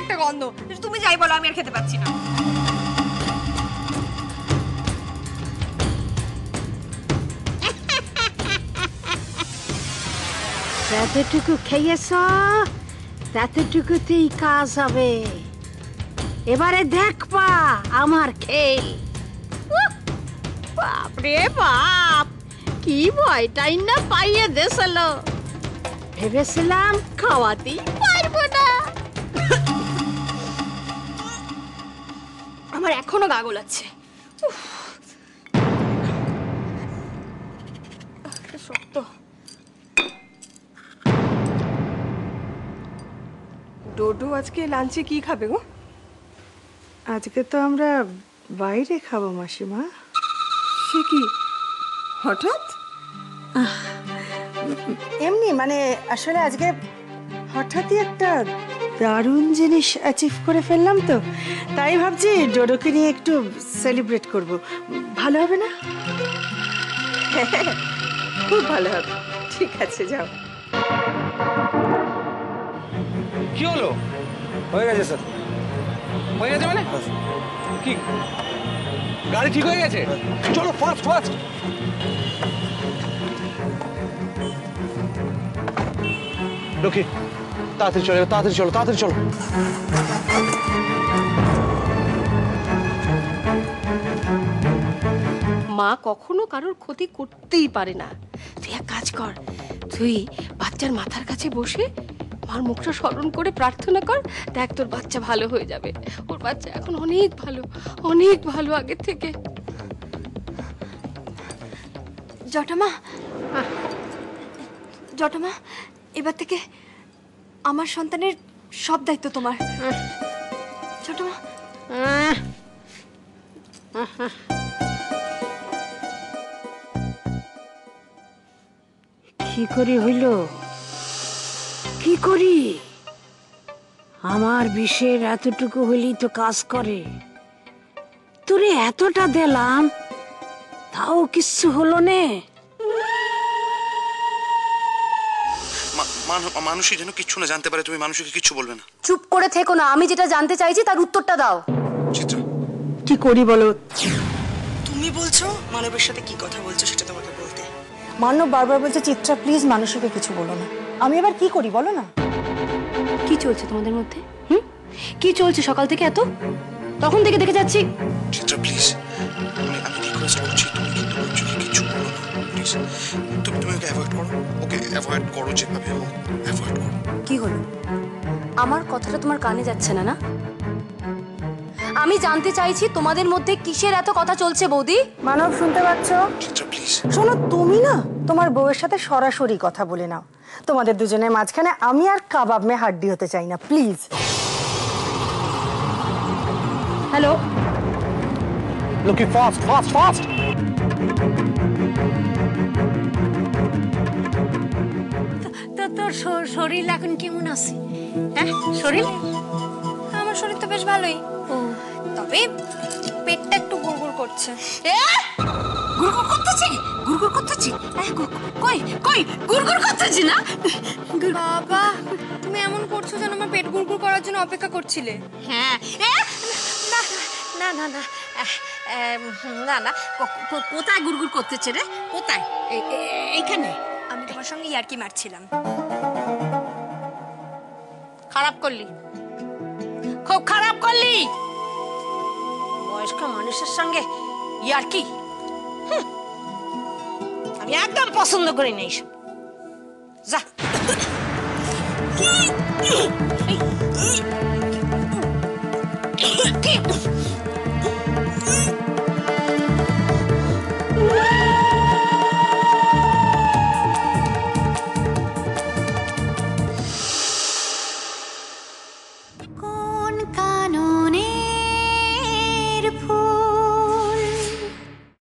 একটা গন্ধ। তুমি যাই বলো, আমি আর খেতে পাচ্ছি না। যতটুকু খেয়েছ? ততটুকুতেই কাজ হবে। এবারে দেখবা আমার খেল। বাপরে বাপ! কি ভয়টাই না পাইয়ে দেছিল ভেবেছিলাম খাওয়াতেই পারব না। আমার এখনও গা গোলাচ্ছে শক্ত। ডোডো আজকে লাঞ্চে কি খাবে গো? আজকে তো আমরা বাইরে খাব মাসিমা। সে কি? হঠাৎ? এমনি মানে আসলে আজকে হঠাৎই একটা দারুণ জিনিস অ্যাচিভ করে ফেললাম তো। তাই ভাবছি ডোডোকে নিয়ে একটু সেলিব্রেট করব। ভালো হবে না? খুব ভালো হবে। ঠিক আছে যাও। কি হলো? হয়ে গেছে স্যার হয়ে গেছে মানে? কি? গাড়ি ঠিক হয়ে গেছে? চলো ফাস্ট ফাস্ট লক্ষ্মী তাড়াতাড়ি চলে তাড়াতাড়ি চলো তাড়াতাড়ি চলো। মা কখনো কারোর ক্ষতি করতেই পারে না। তুই এক কাজ কর তুই বাচ্চার মাথার কাছে বসে মার মুখটা স্মরণ করে প্রার্থনা কর দেখ তোর বাচ্চা ভালো হয়ে যাবে। ওর বাচ্চা এখন অনেক ভালো অনেক ভালো আগের থেকে। জটামা। জটামা এবার থেকে আমার সন্তানের সব দায়িত্ব তোমার। জটামা কি করি হইল? কি করি? আমার বিষের এতটুকু হইলেই তো কাজ করে। তোরে এতটা দিলাম, তাও কিচ্ছু হলো নে। মানুষই যেন কিচ্ছু না জানতে পারে তুমি মানুষকে কিচ্ছু বলবে না। চুপ করে থেকো না আমি যেটা জানতে চাইছি তার উত্তরটা দাও। চিত্রা কি করি বলো? তুমি বলছো মানবের সাথে কি কথা বলছো সেটা তোমাকে বলতে। মান্নব বারবার বলছে চিত্রা প্লিজ মানুষকে কিছু বলো না। আমি এবার কি করি বলো না? কি চলছে তোমাদের মধ্যে? হুম? কি চলছে সকাল থেকে এত? তখন থেকে দেখে যাচ্ছি। চিত্রা প্লিজ আমি আমি রিকোয়েস্ট করছি প্লিজ তুমি তুমি ওকে অ্যাভয়েড করো। ওকে অ্যাভয়েড করো যেভাবে হোক অ্যাভয়েড করো। কি হলো? আমার কথাটা তোমার কানে যাচ্ছে না না? আমি জানতে চাইছি তোমাদের মধ্যে কিসের এত কথা চলছে বৌদি? মানব শুনতে পাচ্ছ? শোনো তুমি না তোমার বউয়ের সাথে সরাসরি কথা বলে নাও। তোমাদের দুজনের মাঝখানে আমি আর কাবাব মে হাড্ডি হতে চাই না please hello Lakshmi fast fast fast শরীর এখন কেমন আছে? হ্যাঁ শরীর? আমার শরীর তো বেশ ভালোই। ও তবে পেটটা একটু গুড়গুড় করছে। গুড়গুড় করতেছি? গুড়গুড় করতেছি? কই কই? গুড়গুড় করতেছি না? বাবা তুমি এমন করছ যেন আমার পেট গুড়গুড় করার জন্য অপেক্ষা করছিলে। হ্যাঁ এ, না না না না না কোথায় গুড়গুড় করতেছে রে? কোথায়? এইখানে আমি তোমার সঙ্গে ইয়ার্কি মারছিলাম। খারাপ করলি? খুব খারাপ করলি? বয়স্ক মানুষের সঙ্গে ইয়ার কি? আমি একদম পছন্দ করি না এইসব। যা। কি?